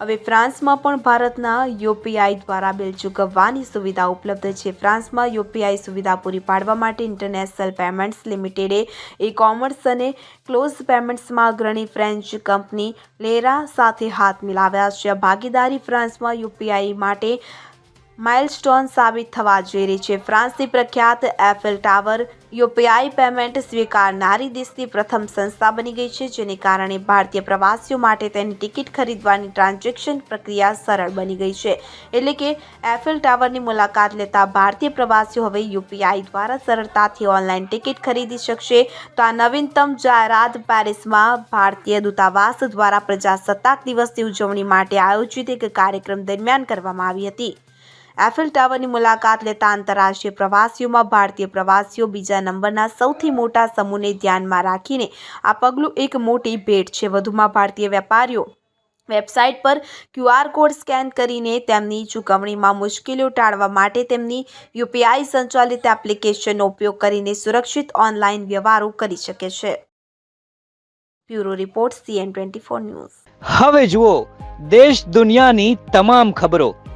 હવે ફ્રાન્સમાં પણ ભારતના યુપીઆઈ દ્વારા બિલ ચૂકવવાની સુવિધા ઉપલબ્ધ છે. ફ્રાન્સમાં યુપીઆઈ સુવિધા પૂરી પાડવા માટે ઇન્ટરનેશનલ પેમેન્ટ્સ લિમિટેડે ઈ કોમર્સ અને ક્લોઝ પેમેન્ટ્સમાં અગ્રણી ફ્રેન્ચ કંપની લેરા સાથે હાથ મિલાવ્યા છે. ભાગીદારી ફ્રાન્સમાં યુપીઆઈ માટે માઇલસ્ટોન સાબિત થવા જઈ રહી છે. ફ્રાન્સની પ્રખ્યાત એફેલ ટાવર યુપીઆઈ પેમેન્ટ સ્વીકારનારી દેશની પ્રથમ સંસ્થા બની ગઈ છે, જેને કારણે ભારતીય પ્રવાસીઓ માટે તેની ટિકિટ ખરીદવાની ટ્રાન્ઝેક્શન પ્રક્રિયા સરળ બની ગઈ છે. એટલે કે એફેલ ટાવરની મુલાકાત લેતા ભારતીય પ્રવાસીઓ હવે યુપીઆઈ દ્વારા સરળતાથી ઓનલાઈન ટિકિટ ખરીદી શકશે. તો આ નવીનતમ જાહેરાત પેરિસમાં ભારતીય દૂતાવાસ દ્વારા પ્રજાસત્તાક દિવસની ઉજવણી માટે આયોજિત એક કાર્યક્રમ દરમિયાન કરવામાં આવી હતી. એફએલ ટાવરની મુલાકાત લેતા આંતરરાષ્ટ્રીય પ્રવાસીઓમાં ભારતીય પ્રવાસીઓ બીજા નંબરના સૌથી મોટા સમૂહને ધ્યાનમાં રાખીને આ પગલું એક મોટી ભેટ છે. વધુમાં ભારતીય વેપારીઓ વેબસાઇટ પર ક્યુઆર કોડ સ્કેન કરીને તેમની ચૂકવણીમાં મુશ્કેલીઓ ટાળવા માટે તેમની યુપીઆઈ સંચાલિત એપ્લિકેશનનો ઉપયોગ કરીને સુરક્ષિત ઓનલાઈન વ્યવહારો કરી શકે છે. Bureau report, CN twenty four news. હવે જુઓ, દેશ દુનિયાની તમામ ખબરો.